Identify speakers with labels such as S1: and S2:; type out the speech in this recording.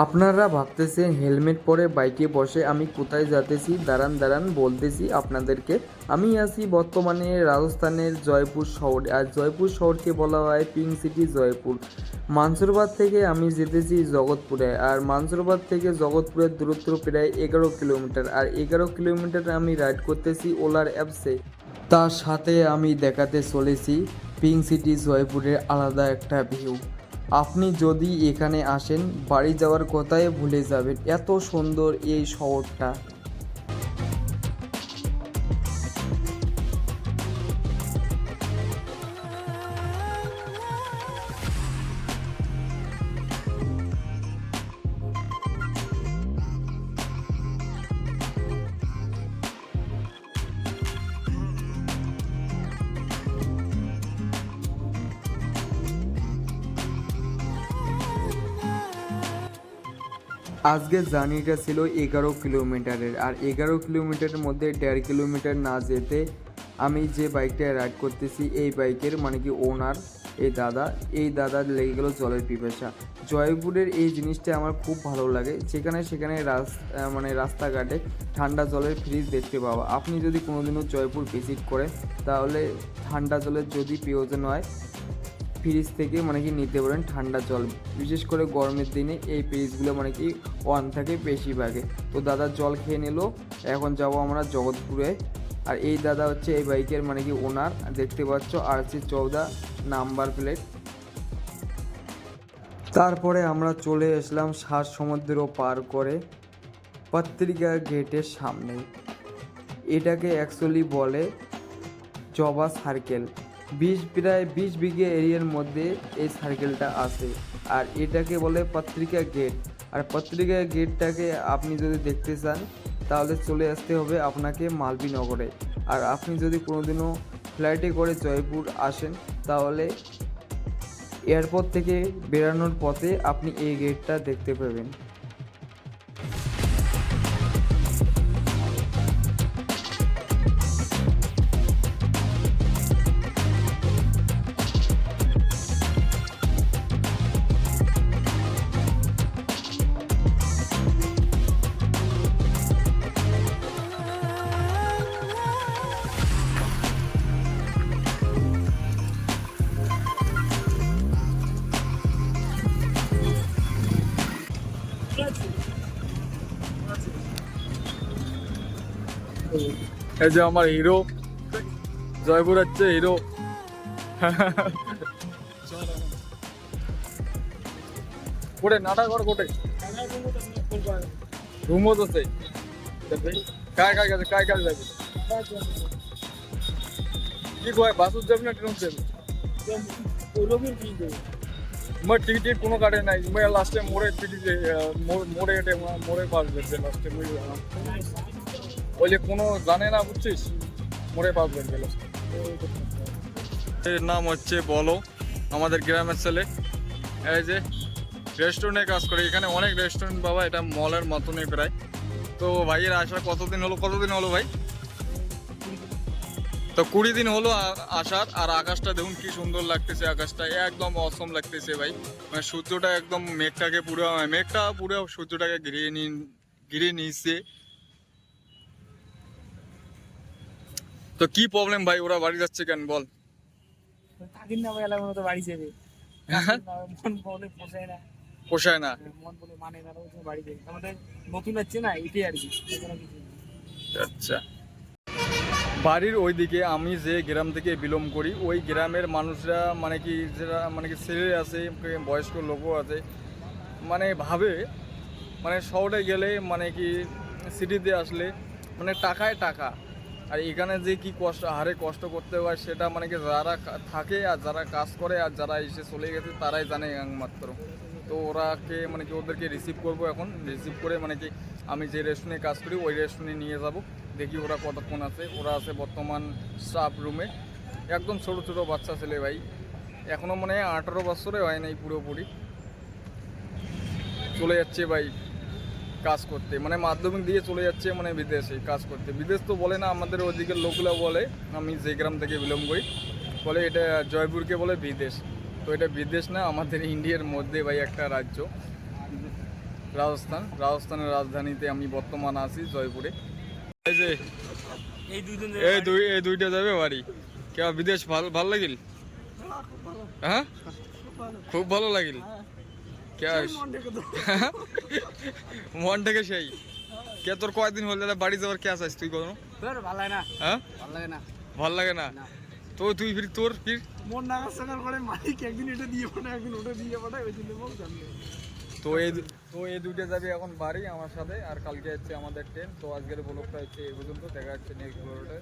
S1: আপনারা ভাবতেছেন হেলমেট পরে বাইকে বসে আমি কোথায় যাতেছি? দাঁড়ান দাঁড়ান, বলতেছি আপনাদেরকে। আমি আছি বর্তমানে রাজস্থানের জয়পুর শহরে। আর জয়পুর শহরকে বলা হয় পিঙ্ক সিটি জয়পুর। মানসুরবাদ থেকে আমি যেতেছি জগৎপুরে। আর মানসুরবাদ থেকে জগৎপুরের দূরত্ব প্রায় এগারো কিলোমিটার। আর এগারো কিলোমিটার আমি রাইড করতেছি ওলার অ্যাপসে। তার সাথে আমি দেখাতে চলেছি পিঙ্ক সিটি জয়পুরের আলাদা একটা ভিউ। আপনি যদি এখানে আসেন বাড়ি যাওয়ার কথাই ভুলে যাবেন। এত সুন্দর এই শহরটা। আজকের জার্নিটা ছিল এগারো কিলোমিটারের। আর এগারো কিলোমিটারের মধ্যে দেড় কিলোমিটার না যেতে আমি যে বাইকটা রাইড করতেছি, এই বাইকের মানে কি ওনার এই দাদা, এই দাদার লেগে গেল জলের পিপাসা। জয়পুরের এই জিনিসটা আমার খুব ভালো লাগে। যেখানে সেখানে রাস মানে রাস্তাঘাটে ঠান্ডা জলের ফ্রিজ দেখতে পাওয়া। আপনি যদি কোনোদিনও জয়পুর ভিজিট করেন, তাহলে ঠান্ডা জলের যদি প্রয়োজন হয় ফ্রিজ থেকে মানে কি নিতে পারেন ঠান্ডা জল। বিশেষ করে গরমের দিনে এই ফ্রিজগুলো মানে কি অন থাকে বেশিরভাগে তো দাদা জল খেয়ে নিল, এখন যাব আমরা জগৎপুরে। আর এই দাদা হচ্ছে এই বাইকের মানে কি ওনার। দেখতে পাচ্ছ আর সি চৌদা নাম্বার প্লেট। তারপরে আমরা চলে আসলাম সাত সমুদ্র পার করে পত্রিকা গেটের সামনে। এটাকে অ্যাকচুয়ালি বলে জবা সার্কেল বিশ, প্রায় বিশ বিঘে এরিয়ার মধ্যে এই সার্কেলটা আছে। আর এটাকে বলে পত্রিকা গেট আর পত্রিকা গেটটাকে আপনি যদি দেখতে চান, তাহলে চলে আসতে হবে আপনাকে মালবিনগরে আর আপনি যদি কোনোদিনও ফ্লাইটে করে জয়পুর আসেন, তাহলে এয়ারপোর্ট থেকে বেরানোর পথে আপনি এই গেটটা দেখতে পাবেন।
S2: এই যে আমার হিরো জয়পুর হচ্ছে হিরো কোটে নাটা কর কোটে रूमच आहे काय काय करायचं काय काय जायचं কি কয় বাসুর যাবি না ট্রেন যাবি মগ টিকিট কোনো কাটে নাই মই লাস্টে মোড়ে টিকিট মোড়ে এটে মোড়ে পাস বেরবে লাস্টে মই ওই যে কোনো জানে না, বুঝছিস? মোড়ে পাস বেরবে লাস্টে এর নাম হচ্ছে বলো, আমাদের গ্রামের ছেলে। এই যে রেস্টুরেন্টে কাজ করে। এখানে অনেক রেস্টুরেন্ট বাবা, এটা মলের মতনই প্রায়। তো ভাইয়ের আসা কতদিন হলো? কতদিন হলো ভাই? তো কুড়ি দিন হলো আসার, আর আকাশটা দেখুন কি সুন্দর লাগতেছে। আকাশটা একদম অসম লাগতেছে ভাই। মানে সূর্যটা একদম মেঘটাকে পুরো, মেঘটা পুরো সূর্যটাকে ঘিরিয়ে নি ঘিরে নিচ্ছে তো কি প্রবলেম ভাই? ওরা বাড়ি যাচ্ছে কেন? বল।
S3: থাকিন না ভাই এলাকার মতো বাড়ি যাবে।
S2: হ্যাঁ?
S3: মন বলে পোষায় না।
S2: পোষায় না?
S3: মন বলে মানে না বাড়ি যাবে। আমাদের নতুন হচ্ছে না এটাই আর কি।
S2: আচ্ছা। বাড়ির ওইদিকে আমি যে গ্রাম থেকে বিলং করি ওই গ্রামের মানুষরা মানে কি যারা মানে কি ছেলে আছে বয়স্ক লোকও আছে মানে ভাবে মানে শহরে গেলে মানে কি সিটিতে আসলে মানে টাকায় টাকা। আর এখানে যে কি কষ্ট, হারে কষ্ট করতে হয় সেটা মানে কি যারা থাকে আর যারা কাজ করে আর যারা এসে চলে গেছে তারাই জানে একমাত্র। তো ওরাকে মানে কি ওদেরকে রিসিভ করব এখন। রিসিভ করে মানে কি আমি যে রেস্টুরেন্টে কাজ করি, ওই রেস্টুরেন্টে নিয়ে যাব। দেখি ওরা কতক্ষণ আছে। ওরা আছে বর্তমান স্টাফ রুমে একদম ছোট ছোট বাচ্চা ছেলে ভাই। এখনও মনে আঠারো বছরে হয় নাই পুরোপুরি। চলে যাচ্ছে ভাই। কাজ করতে মানে মাধ্যমিক দিয়ে চলে যাচ্ছে মানে বিদেশে কাজ করতে। বিদেশ তো বলে না আমাদের ওদিকের লোকগুলো বলে আমি যে গ্রাম থেকে বিলম্ব করি বলে এটা জয়পুরকে বলে বিদেশ। তো এটা বিদেশ না আমাদের ইন্ডিয়ার মধ্যে ভাই একটা রাজ্য। রাজস্থান রাজস্থানের রাজধানীতে আমি বর্তমান আছি জয়পুরে। এই যে
S3: এই
S2: দুই এই দুইটা যাবে বাড়ি। কেউ বিদেশ ভালো ভালো লাগিল? হ্যাঁ খুব ভালো। লাগিল? কে মন থেকে সেই। কে তোর কয়দিন হল? দাদা বাড়ি যাওয়ার কে আছিস তুই কোনো
S3: তোর ভালো লাগে না?
S2: হ্যাঁ?
S3: ভালো লাগে না।
S2: ভালো লাগে না?
S3: না।
S2: তো তুই ফির তোর ফির?
S3: মন নাগার সাকার করে মালিক একদিন এটা দিয়ে পাঠায় একদিন ওটা দিয়ে পাঠায় ওই জন্য বল জানলে
S2: তো এই তো এই দুইটা যাবে এখন বাড়ি আমার সাথে আর কালকে হচ্ছে আমাদের ট্রেন তো আজকের ব্লগটা হচ্ছে এই পর্যন্ত। দেখা যাচ্ছে নেক্সট ব্লগটা